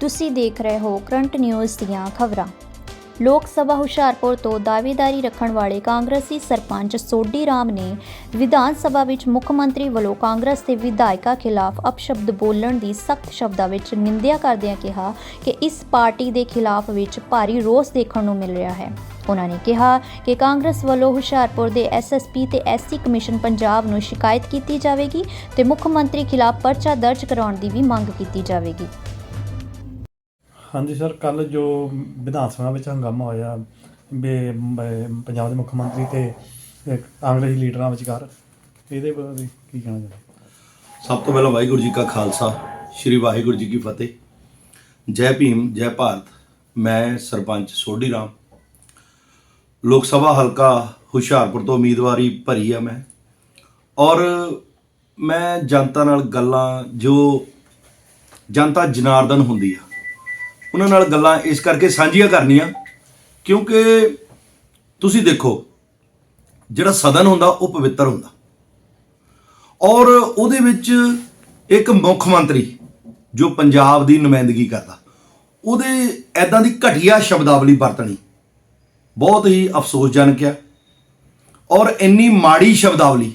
ਤੁਸੀਂ ਦੇਖ ਰਹੇ ਹੋ ਕਰੰਟ ਨਿਊਜ਼ ਦੀਆਂ ਖਬਰਾਂ। ਲੋਕ ਸਭਾ ਹੁਸ਼ਿਆਰਪੁਰ ਤੋਂ ਦਾਅਵੇਦਾਰੀ ਰੱਖਣ ਵਾਲੇ ਕਾਂਗਰਸੀ ਸਰਪੰਚ ਸੋਢੀ ਰਾਮ ਨੇ ਵਿਧਾਨ ਸਭਾ ਵਿੱਚ ਮੁੱਖ ਮੰਤਰੀ ਵੱਲੋਂ ਕਾਂਗਰਸ ਦੇ ਵਿਧਾਇਕਾਂ ਖਿਲਾਫ ਅਪਸ਼ਬਦ ਬੋਲਣ ਦੀ ਸਖਤ ਸ਼ਬਦਾਂ ਵਿੱਚ ਨਿੰਦਿਆ ਕਰਦਿਆਂ ਕਿਹਾ ਕਿ ਇਸ ਪਾਰਟੀ ਦੇ ਖਿਲਾਫ ਵਿੱਚ ਭਾਰੀ ਰੋਸ ਦੇਖਣ ਨੂੰ ਮਿਲ ਰਿਹਾ ਹੈ। ਉਹਨਾਂ ਨੇ ਕਿਹਾ ਕਿ ਕਾਂਗਰਸ ਵੱਲੋਂ ਹੁਸ਼ਿਆਰਪੁਰ ਦੇ ਐਸਐਸਪੀ ਤੇ ਐਸਸੀ ਕਮਿਸ਼ਨ ਪੰਜਾਬ ਨੂੰ ਸ਼ਿਕਾਇਤ ਕੀਤੀ ਜਾਵੇਗੀ ਤੇ ਮੁੱਖ ਮੰਤਰੀ ਖਿਲਾਫ ਪਰਚਾ ਦਰਜ ਕਰਾਉਣ ਦੀ ਵੀ ਮੰਗ ਕੀਤੀ ਜਾਵੇਗੀ। ਹਾਂਜੀ ਸਰ ਕੱਲ ਜੋ ਵਿਧਾਨ ਸਭਾ ਵਿੱਚ ਹੰਗਾਮਾ ਹੋਇਆ, ਬੇ ਮ- ਪੰਜਾਬ ਦੇ ਮੁੱਖ ਮੰਤਰੀ ਤੇ ਇੱਕ ਕਾਂਗਰਸੀ ਲੀਡਰਾਂ ਵਿਚਕਾਰ, ਇਹਦੇ ਬਾਰੇ ਕੀ ਕਹਿਣਾ ਚਾਹੁੰਦੇ ਸਭ ਤੋਂ ਪਹਿਲਾਂ ਵਾਹਿਗੁਰੂ ਜੀ ਕਾ ਖਾਲਸਾ, ਸ੍ਰੀ ਵਾਹਿਗੁਰੂ ਜੀ ਕੀ ਫਤਿਹ। ਜੈ ਭੀਮ, ਜੈ ਭਾਰਤ, ਮੈਂ ਸਰਪੰਚ ਸੋਢੀ ਰਾਮ। ਲੋਕ ਸਭਾ ਹਲਕਾ ਹੁਸ਼ਿਆਰਪੁਰ ਤੋਂ ਉਮੀਦਵਾਰੀ ਭਰੀ ਆ ਮੈਂ। ਔਰ ਮੈਂ ਜਨਤਾ ਨਾਲ ਗੱਲਾਂ, ਜੋ ਜਨਤਾ ਜਨਾਰਦਨ ਹੁੰਦੀ ਆ ਉਹਨਾਂ ਨਾਲ ਗੱਲਾਂ ਇਸ ਕਰਕੇ ਸਾਂਝੀਆਂ ਕਰਨੀਆਂ, ਕਿਉਂਕਿ ਤੁਸੀਂ ਦੇਖੋ, ਜਿਹੜਾ ਸਦਨ ਹੁੰਦਾ ਉਹ ਪਵਿੱਤਰ ਹੁੰਦਾ। ਔਰ ਉਹਦੇ ਵਿੱਚ ਇੱਕ ਮੁੱਖ ਮੰਤਰੀ ਜੋ ਪੰਜਾਬ ਦੀ ਨੁਮਾਇੰਦਗੀ ਕਰਦਾ, ਉਹਦੇ ਐਦਾਂ ਦੀ ਘਟੀਆ ਸ਼ਬਦਾਵਲੀ ਵਰਤਣੀ ਬਹੁਤ ਹੀ ਅਫਸੋਸਜਨਕ ਆ ਔਰ ਇੰਨੀ ਮਾੜੀ ਸ਼ਬਦਾਵਲੀ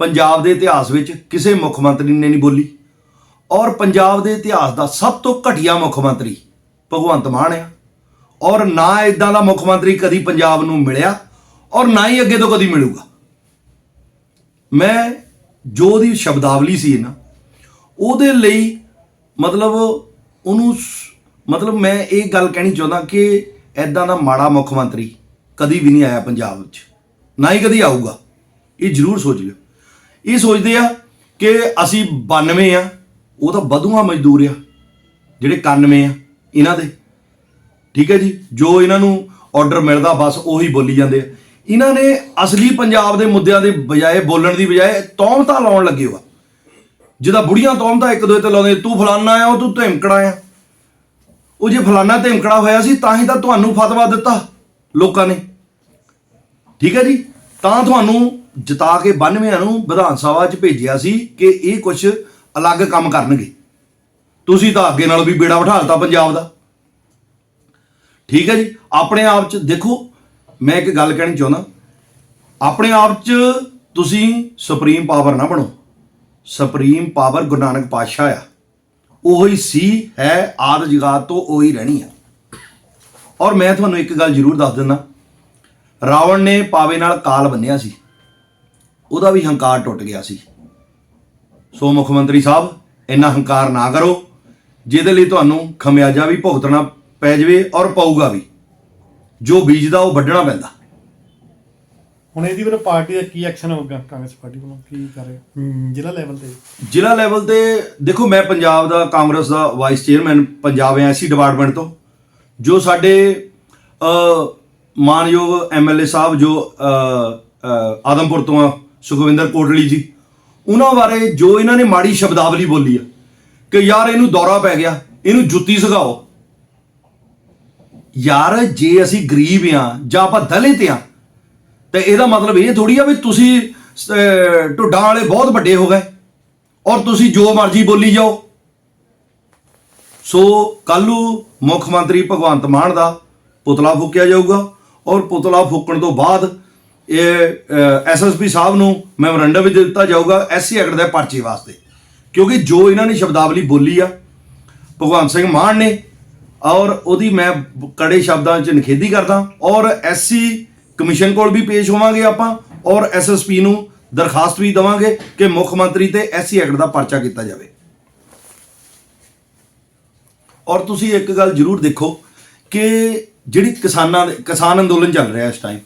ਪੰਜਾਬ ਦੇ ਇਤਿਹਾਸ ਵਿੱਚ ਕਿਸੇ ਮੁੱਖ ਮੰਤਰੀ ਨੇ ਨਹੀਂ ਬੋਲੀ। ਔਰ ਪੰਜਾਬ ਦੇ ਇਤਿਹਾਸ ਦਾ ਸਭ ਤੋਂ ਘਟੀਆ ਮੁੱਖ ਮੰਤਰੀ ਭਗਵੰਤ ਮਾਨ ਆ। ਔਰ ਨਾ ਇਦਾਂ ਦਾ ਮੁੱਖ ਮੰਤਰੀ ਕਦੀ ਪੰਜਾਬ ਨੂੰ ਮਿਲਿਆ ਔਰ ਨਾ ਹੀ ਅੱਗੇ ਤੋਂ ਕਦੀ ਮਿਲੂਗਾ। ਮੈਂ ਜੋ ਉਹਦੀ ਸ਼ਬਦਾਵਲੀ ਸੀ ਨਾ, ਉਹਦੇ ਲਈ ਮਤਲਬ ਉਹਨੂੰ ਮਤਲਬ ਮੈਂ ਇਹ ਗੱਲ ਕਹਿਣੀ ਚਾਹੁੰਦਾ ਕਿ ਐਦਾਂ ਦਾ ਮਾੜਾ ਮੁੱਖ ਮੰਤਰੀ ਕਦੀ ਵੀ ਨਹੀਂ ਆਇਆ ਪੰਜਾਬ ਵਿੱਚ ਨਾ ਹੀ ਕਦੀ ਆਊਗਾ। ਇਹ ਜ਼ਰੂਰ ਸੋਚ ਲਿਓ। ਇਹ ਸੋਚਦੇ ਆ ਕਿ ਅਸੀਂ 92 ਆ ਉਹ ਤਾਂ ਬਧੂਆ ਮਜ਼ਦੂਰ ਆ, ਜਿਹੜੇ 91 ਆ ਇਹਨਾਂ ਦੇ। ਠੀਕ ਹੈ ਜੀ, ਜੋ ਇਹਨਾਂ ਨੂੰ ਆਰਡਰ ਮਿਲਦਾ, ਬਸ ਉਹੀ ਬੋਲੀ ਜਾਂਦੇ ਆ। ਇਹਨਾਂ ਨੇ ਅਸਲੀ ਪੰਜਾਬ ਦੇ ਮੁੱਦਿਆਂ ਦੇ ਬਜਾਏ, ਬੋਲਣ ਦੀ ਬਜਾਏ ਤੌਮਤਾ ਲਾਉਣ ਲੱਗੇ ਵਾ ਜਿਹਦਾ ਬੁੜੀਆਂ ਤੌਮਤਾ ਇੱਕ ਦੂਜੇ ਤੇ ਲਾਉਂਦੇ, ਤੂੰ ਫਲਾਨਾ ਆ ਉਹ ਤੂੰ ਧਮਕੜਾ ਆ। ਉਹ ਜੇ ਫਲਾਨਾ ਧਮਕੜਾ ਹੋਇਆ ਸੀ, ਤਾਂ ਹੀ ਤਾਂ ਤੁਹਾਨੂੰ ਫਤਵਾ ਦਿੱਤਾ ਲੋਕਾਂ ਨੇ। ਠੀਕ ਹੈ ਜੀ, ਤਾਂ ਤੁਹਾਨੂੰ ਜਿਤਾ ਕੇ 92 ਨੂੰ ਵਿਧਾਨ ਸਭਾ 'ਚ ਭੇਜਿਆ ਸੀ ਕਿ ਇਹ ਕੁਝ ਅਲੱਗ ਕੰਮ ਕਰਨਗੇ। ਤੁਸੀਂ ਤਾਂ ਅੱਗੇ ਨਾਲ ਵੀ ਬੇੜਾ ਬਿਠਾਲਤਾ ਪੰਜਾਬ ਦਾ। ਠੀਕ ਹੈ ਜੀ? ਆਪਣੇ ਆਪ 'ਚ ਦੇਖੋ, ਮੈਂ ਇੱਕ ਗੱਲ ਕਹਿਣੀ ਚਾਹੁੰਦਾ। ਆਪਣੇ ਆਪ 'ਚ ਤੁਸੀਂ ਸੁਪਰੀਮ ਪਾਵਰ ਨਾ ਬਣੋ। ਸੁਪਰੀਮ ਪਾਵਰ ਗੁਰੂ ਨਾਨਕ ਪਾਤਸ਼ਾਹ ਆ। ਉਹੀ ਸੀ, ਹੈ, ਆਦ ਜਗਾਤ ਤੋਂ ਉਹੀ ਰਹਿਣੀ ਆ। ਔਰ ਮੈਂ ਤੁਹਾਨੂੰ ਇੱਕ ਗੱਲ ਜ਼ਰੂਰ ਦੱਸ ਦਿੰਦਾ। ਰਾਵਣ ਨੇ ਪਾਵੇ ਨਾਲ ਕਾਲ ਬੰਨਿਆ ਸੀ। ਉਹਦਾ ਵੀ ਹੰਕਾਰ ਟੁੱਟ ਗਿਆ ਸੀ। ਸੋ ਮੁੱਖ ਮੰਤਰੀ ਸਾਹਿਬ ਇੰਨਾ ਹੰਕਾਰ ਨਾ ਕਰੋ। ਜਿਹਦੇ ਲਈ ਤੁਹਾਨੂੰ ਖਮਿਆਜਾ ਵੀ ਭੁਗਤਣਾ ਪੈ ਜਾਵੇ ਔਰ ਪਊਗਾ ਵੀ। ਜੋ ਬੀਜਦਾ ਉਹ ਵੱਢਣਾ ਪੈਂਦਾ। ਹੁਣ ਇਹਦੀ ਵੀਰ ਪਾਰਟੀ ਦਾ ਕੀ ਐਕਸ਼ਨ ਹੋਊਗਾ ਕਾਂਗਰਸ ਪਾਰਟੀ ਵੱਲੋਂ? ਕੀ ਕਰ ਜ਼ਿਲ੍ਹਾ ਲੈਵਲ ਤੇ। ਜ਼ਿਲ੍ਹਾ ਲੈਵਲ ਤੇ ਦੇਖੋ ਮੈਂ ਪੰਜਾਬ ਦਾ ਕਾਂਗਰਸ ਦਾ vice chairman Punjab S C department ਤੋਂ। ਜੋ ਸਾਡੇ ਅ ਮਾਨਯੋਗ ਐਮਐਲਏ ਸਾਹਿਬ ਜੋ ਆਦਮਪੁਰ ਤੋਂ ਆ ਸੁਖਵਿੰਦਰ ਕੋਟਲੀ ਜੀ। ਉਹਨਾਂ ਬਾਰੇ ਜੋ ਇਹਨਾਂ ਨੇ ਮਾੜੀ ਸ਼ਬਦਾਵਲੀ ਬੋਲੀ ਆ, ਕਿ ਯਾਰ ਇਹਨੂੰ ਦੌਰਾ ਪੈ ਗਿਆ, ਇਹਨੂੰ ਜੁੱਤੀ ਸਿਖਾਓ। ਯਾਰ ਜੇ ਅਸੀਂ ਗਰੀਬ ਆ, ਜਾਂ ਆਪਾਂ ਦਲਿਤ ਆ, ਤੇ ਇਹਦਾ ਮਤਲਬ ਇਹ ਥੋੜੀ ਆ ਵੀ ਤੁਸੀਂ ਢੁੱਡਾਂ ਵਾਲੇ ਬਹੁਤ ਵੱਡੇ ਹੋ ਗਏ, ਔਰ ਤੁਸੀਂ ਜੋ ਮਰਜ਼ੀ ਬੋਲੀ ਜਾਓ। ਸੋ ਕੱਲੂ ਮੁੱਖ ਮੰਤਰੀ ਭਗਵੰਤ ਮਾਨ ਦਾ ਪੁਤਲਾ ਫੂਕਿਆ ਜਾਊਗਾ, ਔਰ ਪੁਤਲਾ ਫੂਕਣ ਤੋਂ ਬਾਅਦ ਇਹ ਐਸਐਸਪੀ ਸਾਹਿਬ ਨੂੰ ਮੈਮੋਰੰਡਮ ਵੀ ਦਿੱਤਾ ਜਾਊਗਾ ਐਸਸੀ ਐਕਟ ਦੇ ਪਰਚੇ ਵਾਸਤੇ। ਕਿਉਂਕਿ ਜੋ ਇਹਨਾਂ ਨੇ ਸ਼ਬਦਾਵਲੀ ਬੋਲੀ ਆ ਭਗਵੰਤ ਸਿੰਘ ਮਾਨ ਨੇ, ਔਰ ਉਹਦੀ ਮੈਂ ਕੜੇ ਸ਼ਬਦਾਂ 'ਚ ਨਿਖੇਧੀ ਕਰਦਾ, ਔਰ ਐਸਸੀ ਕਮਿਸ਼ਨ ਕੋਲ ਵੀ ਪੇਸ਼ ਹੋਵਾਂਗੇ ਆਪਾਂ, ਔਰ ਐਸਐਸਪੀ ਨੂੰ ਦਰਖਾਸਤ ਵੀ ਦਵਾਂਗੇ ਕਿ ਮੁੱਖ ਮੰਤਰੀ ਤੇ ਐਸਸੀ ਐਕਟ ਦਾ ਪਰਚਾ ਕੀਤਾ ਜਾਵੇ। ਔਰ ਤੁਸੀਂ ਇੱਕ ਗੱਲ ਜ਼ਰੂਰ ਦੇਖੋ ਕਿ ਜਿਹੜੀ ਕਿਸਾਨਾਂ ਦੇ ਕਿਸਾਨ ਅੰਦੋਲਨ ਚੱਲ ਰਿਹਾ ਇਸ ਟਾਈਮ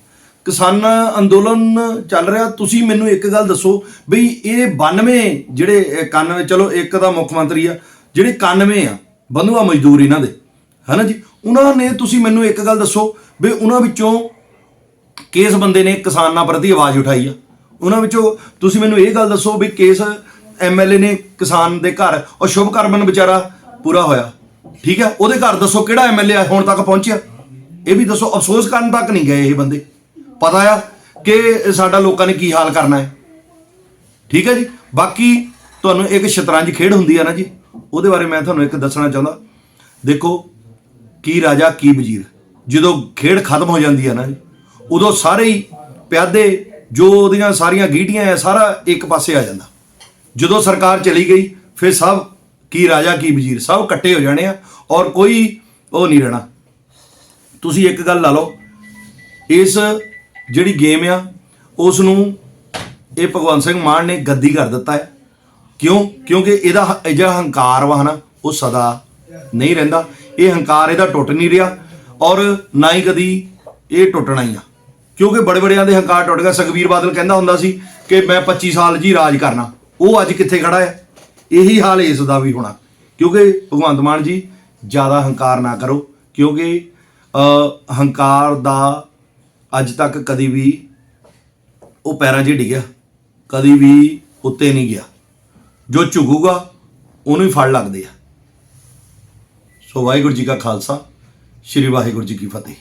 ਕਿਸਾਨ ਅੰਦੋਲਨ ਚੱਲ ਰਿਹਾ, ਤੁਸੀਂ ਮੈਨੂੰ ਇੱਕ ਗੱਲ ਦੱਸੋ ਬਈ ਇਹ 92 ਜਿਹੜੇ, ਇਹ 91 ਚਲੋ ਇੱਕ ਦਾ ਮੁੱਖ ਮੰਤਰੀ ਆ, ਜਿਹੜੇ 91 ਆ, ਬੰਧੂਆ ਮਜ਼ਦੂਰ ਇਹਨਾਂ ਦੇ, ਹਨਾ ਜੀ? ਉਹਨਾਂ ਨੇ, ਤੁਸੀਂ ਮੈਨੂੰ ਇੱਕ ਗੱਲ ਦੱਸੋ ਵੀ ਉਹਨਾਂ ਵਿੱਚੋਂ ਕਿਸ ਬੰਦੇ ਨੇ ਕਿਸਾਨਾਂ ਪ੍ਰਤੀ ਆਵਾਜ਼ ਉਠਾਈ ਆ। ਉਹਨਾਂ ਵਿੱਚੋਂ, ਤੁਸੀਂ ਮੈਨੂੰ ਇਹ ਗੱਲ ਦੱਸੋ ਵੀ ਕਿਸ ਐਮਐਲਏ ਨੇ ਕਿਸਾਨ ਦੇ ਘਰ, ਔਰ ਸ਼ੁਭ ਕਰਮਨ ਵਿਚਾਰਾ ਪੂਰਾ ਹੋਇਆ, ਠੀਕ ਹੈ ਉਹਦੇ ਘਰ ਦੱਸੋ ਕਿਹੜਾ ਐਮਐਲਏ ਹੁਣ ਤੱਕ ਪਹੁੰਚਿਆ? ਇਹ ਵੀ ਦੱਸੋ, ਅਫਸੋਸ ਕਰਨ ਤੱਕ ਨਹੀਂ ਗਏ ਇਹ ਬੰਦੇ। ਪਤਾ ਆ ਕਿ ਸਾਡਾ ਲੋਕਾਂ ਨੇ ਕੀ ਹਾਲ ਕਰਨਾ ਹੈ। ਠੀਕ ਹੈ ਜੀ? ਬਾਕੀ ਤੁਹਾਨੂੰ ਇੱਕ ਸ਼ਤਰੰਜ ਖੇਡ ਹੁੰਦੀ ਆ ਨਾ ਜੀ, ਉਹਦੇ ਬਾਰੇ ਮੈਂ ਤੁਹਾਨੂੰ ਇੱਕ ਦੱਸਣਾ ਚਾਹੁੰਦਾ। ਦੇਖੋ, ਕੀ ਰਾਜਾ, ਕੀ ਵਜ਼ੀਰ। ਜਦੋਂ ਖੇਡ ਖਤਮ ਹੋ ਜਾਂਦੀ ਹੈ ਨਾ ਜੀ, ਉਦੋਂ ਸਾਰੇ ਹੀ ਪਿਆਦੇ, ਜੋ ਉਹਦੀਆਂ ਸਾਰੀਆਂ ਗੀਟੀਆਂ ਆ, ਸਾਰਾ ਇੱਕ ਪਾਸੇ ਆ ਜਾਂਦਾ। ਜਦੋਂ ਸਰਕਾਰ ਚਲੀ ਗਈ, ਫਿਰ ਸਭ ਕੀ ਰਾਜਾ, ਕੀ ਵਜ਼ੀਰ, ਸਭ ਇਕੱਠੇ ਹੋ ਜਾਣੇ ਆ ਔਰ ਕੋਈ ਉਹ ਨਹੀਂ ਰਹਿਣਾ। ਤੁਸੀਂ ਇੱਕ ਗੱਲ ਲਾ ਲਓ, ਇਸ ਜਿਹੜੀ ਗੇਮ ਆ ਉਸ ਨੂੰ ਇਹ ਭਗਵੰਤ ਸਿੰਘ ਮਾਨ ਨੇ ਗੱਦੀ ਕਰ ਦਿੱਤਾ ਹੈ। ਕਿਉਂ? ਕਿਉਂਕਿ ਇਹਦਾ ਹ- ਜਿਹੜਾ ਹੰਕਾਰ ਵਾ ਨਾ ਉਹ ਸਦਾ ਨਹੀਂ ਰਹਿੰਦਾ। ਇਹ ਹੰਕਾਰ ਇਹਦਾ ਟੁੱਟ ਨਹੀਂ ਰਿਹਾ ਔਰ ਨਾ ਹੀ ਕਦੀ ਇਹ ਟੁੱਟਣਾ ਹੀ ਆ। ਕਿਉਂਕਿ ਬੜੇ ਬੜਿਆਂ ਦੇ ਹੰਕਾਰ ਟੁੱਟ ਗਿਆ ਸੁਖਬੀਰ ਬਾਦਲ ਕਹਿੰਦਾ ਹੁੰਦਾ ਸੀ ਕਿ ਮੈਂ 25 ਸਾਲ ਜੀ ਰਾਜ ਕਰਨਾ। ਉਹ ਅੱਜ ਕਿੱਥੇ ਖੜਾ ਹੈ? ਇਹੀ ਹਾਲ ਇਸ ਦਾ ਵੀ ਹੋਣਾ। ਕਿਉਂਕਿ ਭਗਵੰਤ ਮਾਨ ਜੀ ਜ਼ਿਆਦਾ ਹੰਕਾਰ ਨਾ ਕਰੋ। ਕਿਉਂਕਿ ਹੰਕਾਰ ਦਾ ਅੱਜ ਤੱਕ ਕਦੀ ਵੀ ਉਹ ਪੈਰਾਂ 'ਚ ਹੀ ਡਿੱਗਿਆ, ਕਦੀ ਵੀ ਉੱਤੇ ਨਹੀਂ ਗਿਆ। ਜੋ ਝੁਕੂਗਾ, ਉਹਨੂੰ ਹੀ ਫੜ ਲੱਗਦੇ ਆ। ਸੋ ਵਾਹਿਗੁਰੂ ਜੀ ਕਾ ਖਾਲਸਾ, ਸ੍ਰੀ ਵਾਹਿਗੁਰੂ ਜੀ ਕੀ ਫਤਿਹ।